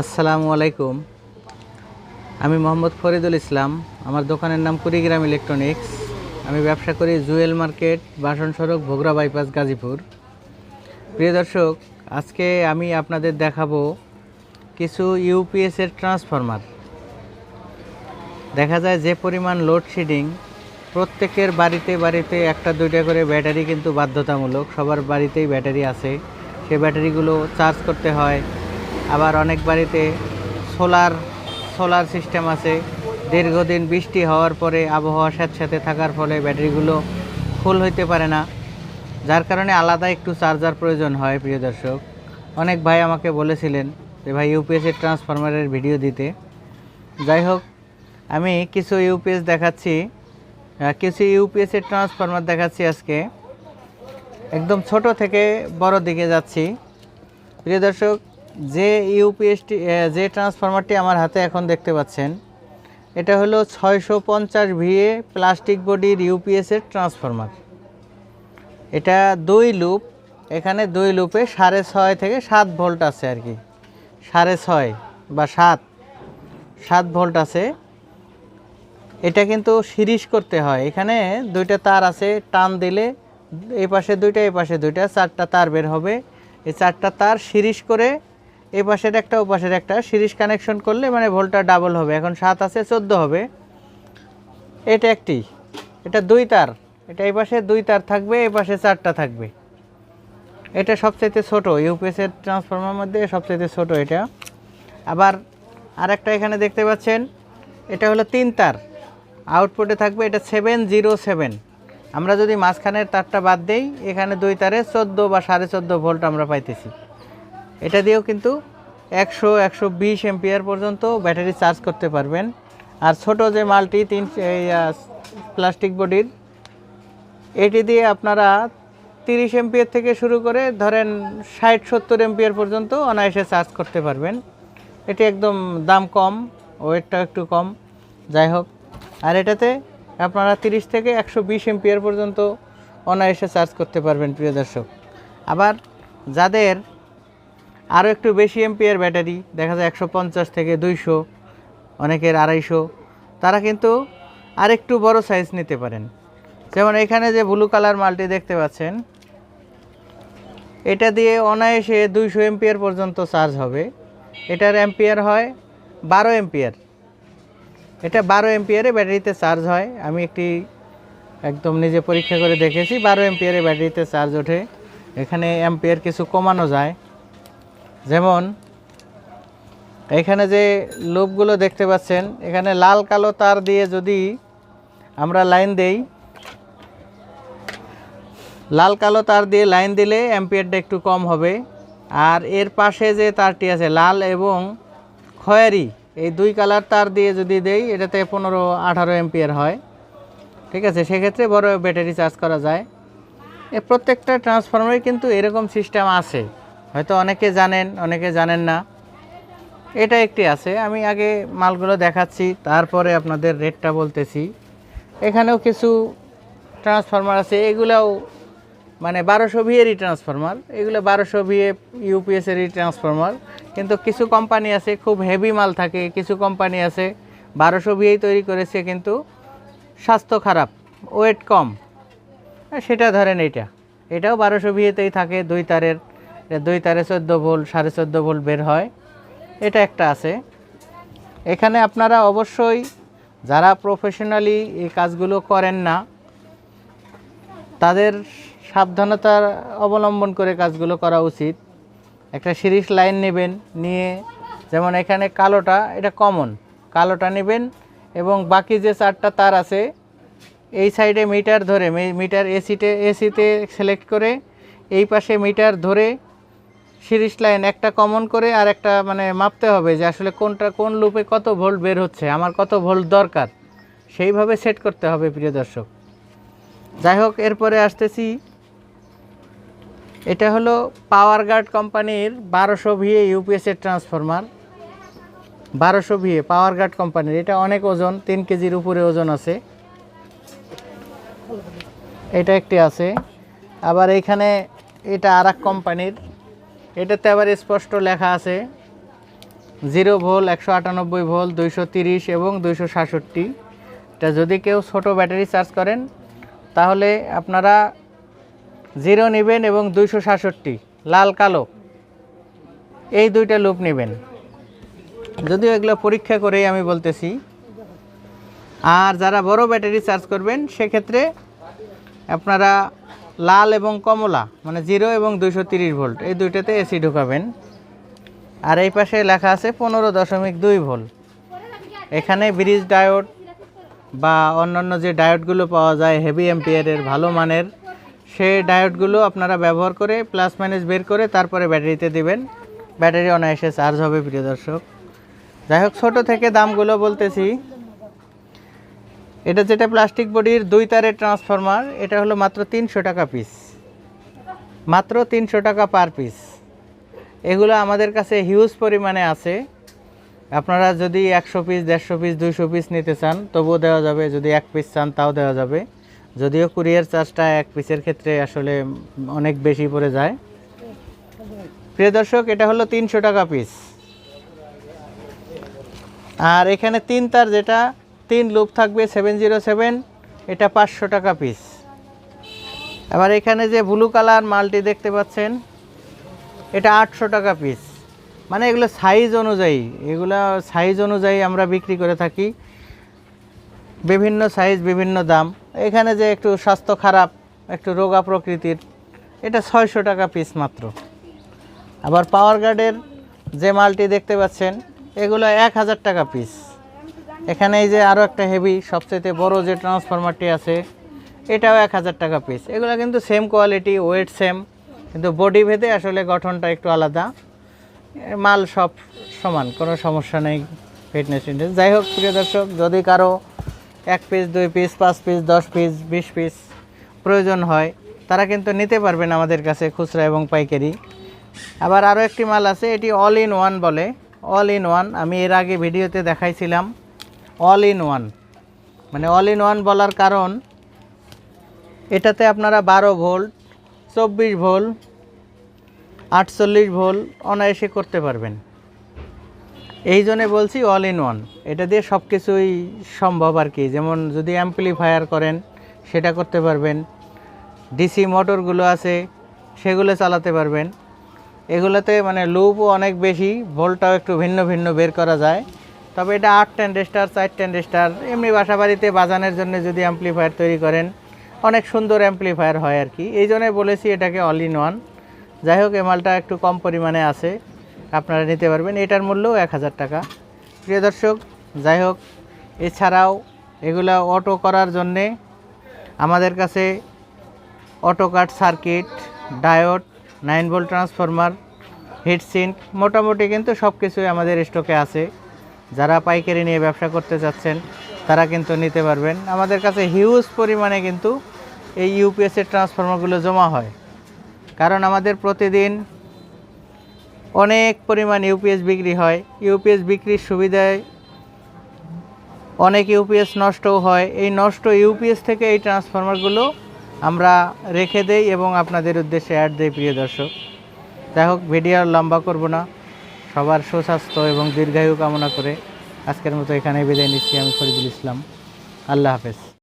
আসসালামু আলাইকুম। আমি মোহাম্মদ ফরিদুল ইসলাম। আমার দোকানের নাম কুড়িগ্রাম ইলেকট্রনিক্স। আমি ব্যবসা করি জুয়েল মার্কেট, বাসন সড়ক, ভোগরা বাইপাস, গাজীপুর। প্রিয় দর্শক, আজকে আমি আপনাদের দেখাবো কিছু ইউপিএসের ট্রান্সফরমার। দেখা যায় যে পরিমাণ লোডশেডিং প্রত্যেকের বাড়িতে বাড়িতে একটা, দুইটা করে ব্যাটারি কিন্তু বাধ্যতামূলক। সবার বাড়িতেই ব্যাটারি আছে। সে ব্যাটারিগুলো চার্জ করতে হয়। আবার অনেক বাড়িতে সোলার সোলার সিস্টেম আছে। দীর্ঘদিন বৃষ্টি হওয়ার পরে আবহাওয়ার সাথে সাথে থাকার ফলে ব্যাটারিগুলো ফুল হইতে পারে না। যার কারণে আলাদা একটু চার্জার প্রয়োজন হয়, প্রিয় দর্শক। অনেক ভাই আমাকে বলেছিলেন যে, ভাই ইউপিএসের ট্রান্সফরমারের ভিডিও দিতে। যাই হোক, আমি কিছু ইউপিএস দেখাচ্ছি। কিছু ইউপিএসের ট্রান্সফরমার দেখাচ্ছি আজকে। একদম ছোট থেকে বড় দিকে যাচ্ছি। প্রিয় দর্শক যে ইউপিএসটি যে ট্রান্সফরমারটি আমার হাতে এখন দেখতে পাচ্ছেন, এটা হলো ছয়শো পঞ্চাশ ভিএ প্লাস্টিক বডির ইউপিএসের ট্রান্সফরমার এটা দুই লুপ এখানে দুই লুপে সাড়ে ছয় থেকে সাত ভোল্ট আছে আর কি। সাড়ে ছয় বা সাত সাত ভোল্ট আছে। এটা কিন্তু সিরিজ করতে হয়। এখানে দুইটা তার আছে, টান দিলে এই পাশে দুইটা এই পাশে দুইটা, চারটা তার বের হবে। এই চারটা তার সিরিজ করে এই পাশের একটা, ও পাশের একটা। সিরিজ কানেকশন করলে মানে ভোল্টটা ডাবল হবে। এখন সাত আছে, চোদ্দ হবে। এটা একটি। এটা দুই তার। এটা এই পাশে দুই তার থাকবে, এই পাশে চারটা থাকবে। এটা সবচাইতে ছোট। ইউপিএসের ট্রান্সফর্মার মধ্যে সবচাইতে ছোট এটা। আবার আরেকটা এখানে দেখতে পাচ্ছেন, এটা হলো তিন তার। আউটপুটে থাকবে এটা সেভেন জিরো সেভেন আমরা যদি মাঝখানের তারটা বাদ দেই, এখানে দুই তারে চোদ্দ বা সাড়ে চোদ্দ ভোল্ট আমরা পাইতেছি। এটা দিয়েও কিন্তু একশো একশো বিশ এমপিয়ার পর্যন্ত ব্যাটারি চার্জ করতে পারবেন। আর ছোট যে মালটি, তিন প্লাস্টিক বডির, এটি দিয়ে আপনারা তিরিশ এমপিয়ার থেকে শুরু করে ধরেন ষাট, সত্তর এমপিয়ার পর্যন্ত অনায়াসে চার্জ করতে পারবেন। এটি একদম দাম কম ওয়েটটা একটু কম। যাই হোক, আর এটাতে আপনারা তিরিশ থেকে একশো বিশ এমপিয়ার পর্যন্ত অনায়াসে চার্জ করতে পারবেন, প্রিয় দর্শক। আবার যাদের আরও একটু বেশি এমপিয়ার ব্যাটারি, দেখা যায় একশো পঞ্চাশ থেকে দুইশো, অনেকের আড়াইশো। তারা কিন্তু আরেকটু বড় সাইজ নিতে পারেন। যেমন এখানে যে ব্লু কালার মালটি দেখতে পাচ্ছেন, এটা দিয়ে অনায়াসে দুইশো এমপিয়ার পর্যন্ত চার্জ হবে। এটার এম্পিয়ার হয় বারো এমপিয়ার এটা বারো এমপিয়ারে ব্যাটারিতে চার্জ হয়। আমি একটি একদম নিজে পরীক্ষা করে দেখেছি, বারো এমপিয়ারে ব্যাটারিতে চার্জ ওঠে। এখানে এম্পিয়ার কিছু কমানো যায়। যেমন, এখানে যে লোকগুলো দেখতে পাচ্ছেন, এখানে লাল কালো তার দিয়ে যদি আমরা লাইন দেই, লাল কালো তার দিয়ে লাইন দিলে অ্যাম্পিয়ারটা একটু কম হবে। আর এর পাশে যে তারটি আছে, লাল এবং খয়েরি, এই দুই কালার তার দিয়ে যদি দেই, এটাতে পনেরো আঠারো এম্পিয়ার হয়। ঠিক আছে? সেক্ষেত্রে বড় ব্যাটারি চার্জ করা যায়। এ প্রত্যেকটা ট্রান্সফরমারে কিন্তু এরকম সিস্টেম আছে। হয়তো অনেকে জানেন অনেকে জানেন না। এটা একটি আছে। আমি আগে মালগুলো দেখাচ্ছি, তারপরে আপনাদের রেটটা বলতেছি। এখানেও কিছু ট্রান্সফরমার আছে। এগুলাও মানে বারোশো ভিএরই ট্রান্সফরমার। এগুলো বারোশো ভিএ ইউপিএসেরই ট্রান্সফরমার। কিন্তু কিছু কোম্পানি আছে, খুব হেভি মাল থাকে। কিছু কোম্পানি আছে, বারোশো ভিএই তৈরি করেছে, কিন্তু স্বাস্থ্য খারাপ, ওয়েট কম। সেটা ধরেন এটা এটাও বারোশো ভিএতেই থাকে, দুই তারের। দুই তারে চোদ্দ ভোল্ট সাড়ে চোদ্দ ভোল্ট বের হয়। এটা একটা আছে। এখানে আপনারা অবশ্যই যারা প্রফেশনালি এই কাজগুলো করেন না, তাদের সাবধানতার অবলম্বন করে কাজগুলো করা উচিত। একটা সিরিজ লাইন নেবেন, নিয়ে যেমন এখানে কালোটা, এটা কমন। কালোটা নেবেন এবং বাকি যে চারটা তার আছে, এই সাইডে মিটার ধরে মিটার এসিতে এসিতে সিলেক্ট করে, এই পাশে মিটার ধরে সিরিজ লাইন একটা কমন করে আর একটা মানে মাপতে হবে যে আসলে কোনটা কোন লুপে কত ভোল্ট বের হচ্ছে, আমার কত ভোল্ট দরকার। সেইভাবে সেট করতে হবে প্রিয় দর্শক। যাই হোক, এরপরে আসতেছি। এটা হলো পাওয়ার গার্ড কোম্পানির বারোশো ভিএ ইউপিএসের ট্রান্সফরমার বারোশো ভিএ পাওয়ার গার্ড কোম্পানির এটা অনেক ওজন, তিন কেজির উপরে ওজন আছে। এটা একটি আছে। আবার এইখানে এটা আর কোম্পানির এটাতে আবার স্পষ্ট লেখা আছে। জিরো ভোল, একশো আটানব্বই ভোল, দুইশো তিরিশ এবং দুইশো সাতষট্টি। এটা যদি কেউ ছোট ব্যাটারি চার্জ করেন, তাহলে আপনারা জিরো নেবেন এবং দুইশো সাতষট্টি, লাল, কালো, এই দুইটা লুপ নেবেন। যদিও এগুলো পরীক্ষা করেই আমি বলতেছি। আর যারা বড় ব্যাটারি চার্জ করবেন, সেক্ষেত্রে আপনারা লাল এবং কমলা মানে জিরো এবং দুইশো তিরিশ ভোল্ট। এই দুইটাতে এসি ঢোকাবেন। আর এই পাশে লেখা আছে পনেরো দশমিক দুই ভোল্ট। এখানে ব্রিজ ডায়োড বা অন্যান্য যে ডায়োডগুলো পাওয়া যায় হেভি এম্পিয়ারের ভালো মানের, সেই ডায়োডগুলো আপনারা ব্যবহার করে প্লাস মাইনাস বের করে তারপরে ব্যাটারিতে দিবেন। ব্যাটারি অনায়াসে চার্জ হবে, প্রিয় দর্শক। যাই হোক, ছোটো থেকে দামগুলো বলতেছি। এটা যেটা প্লাস্টিক বডির দুই তারের ট্রান্সফরমার এটা হলো মাত্র তিনশো টাকা পিস মাত্র তিনশো টাকা পার পিস এগুলো আমাদের কাছে হিউজ পরিমাণে আছে। আপনারা যদি একশো পিস দেড়শো পিস দুইশো পিস নিতে চান, তবুও দেওয়া যাবে। যদি এক পিস চান, তাও দেওয়া যাবে। যদিও কুরিয়ার চার্জটা এক পিসের ক্ষেত্রে আসলে অনেক বেশি পড়ে যায়। প্রিয় দর্শক, এটা হলো তিনশো টাকা পিস আর এখানে তিন তার যেটা তিন লুপ থাকবে সেভেন জিরো সেভেন এটা পাঁচশো টাকা পিস আবার এখানে যে ব্লু কালার মালটি দেখতে পাচ্ছেন, এটা আটশো টাকা পিস মানে এগুলো সাইজ অনুযায়ী, এগুলো সাইজ অনুযায়ী আমরা বিক্রি করে থাকি। বিভিন্ন সাইজ বিভিন্ন দাম। এখানে যে একটু স্বাস্থ্য খারাপ, একটু রোগা প্রকৃতির, এটা ছয়শো টাকা পিস মাত্র। আবার পাওয়ার গার্ডের যে মালটি দেখতে পাচ্ছেন, এগুলো এক হাজার টাকা পিস এখানে এই যে আরও একটা হেভি সবচেয়ে বড় যে ট্রান্সফরমারটি আছে, এটাও এক হাজার টাকা পিস এগুলো কিন্তু সেম কোয়ালিটি ওয়েট সেম কিন্তু বডি ভেদে আসলে গঠনটা একটু আলাদা। মাল সব সমান, কোনো সমস্যা নেই ফিটনেস ফিটনেস যাই হোক, প্রিয় দর্শক, যদি কারও এক পিস দুই পিস পাঁচ পিস দশ পিস বিশ পিস প্রয়োজন হয়, তারা কিন্তু নিতে পারবেন আমাদের কাছে খুচরা এবং পাইকারি। আবার আরও একটি মাল আছে, এটি অল ইন ওয়ান বলে। অল ইন ওয়ান আমি এর আগে ভিডিওতে দেখাইছিলাম। অল ইন ওয়ান মানে অল ইন ওয়ান বলার কারণ, এটাতে আপনারা বারো ভোল্ট, চব্বিশ ভোল্ট, আটচল্লিশ ভোল্ট অনায়াসে করতে পারবেন। এই জন্যে বলছি অল ইন ওয়ান এটা দিয়ে সব কিছুই সম্ভব আর কি। যেমন যদি অ্যাম্পলিফায়ার করেন, সেটা করতে পারবেন। ডিসি মোটরগুলো আছে, সেগুলো চালাতে পারবেন। এগুলোতে মানে লুপও অনেক বেশি ভোল্টটাও একটু ভিন্ন ভিন্ন বের করা যায়। তবে এটা আট টেন্ডেস্টার চার টেন্ডেস্টার এমনি বাসা বাড়িতে বাজানোর জন্য যদি অ্যাম্পলিফায়ার তৈরি করেন, অনেক সুন্দর অ্যাম্পলিফায়ার হয় আর কি। এই জন্যই বলেছি এটাকে অল ইন ওয়ান যাই হোক, এই মালটা একটু কম পরিমাণে আছে। আপনারা নিতে পারবেন। এটার মূল্যও এক হাজার টাকা। প্রিয় দর্শক, যাই হোক, এছাড়াও এগুলা অটো করার জন্যে আমাদের কাছে auto cut circuit diode nine volt transformer heat sink মোটামুটি কিন্তু সব কিছুই আমাদের স্টকে আছে। যারা পাইকারি নিয়ে ব্যবসা করতে চাচ্ছেন তারা কিন্তু নিতে পারবেন। আমাদের কাছে হিউজ পরিমাণে কিন্তু এই ইউপিএসের ট্রান্সফর্মারগুলো জমা হয়। কারণ আমাদের প্রতিদিন অনেক পরিমাণ ইউপিএস বিক্রি হয়। ইউপিএস বিক্রির সুবিধায় অনেক ইউপিএস নষ্টও হয়। এই নষ্ট ইউপিএস থেকে এই ট্রান্সফর্মারগুলো আমরা রেখে দেই এবং আপনাদের উদ্দেশ্যে অ্যাড দেই, প্রিয় দর্শক। যাই হোক ভিডিও আর লম্বা করব না। সবার সুস্বাস্থ্য এবং দীর্ঘায়ু কামনা করে আজকের মতো এখানে বিদায় নিচ্ছি আমি ফরিদুল ইসলাম। আল্লাহ হাফেজ।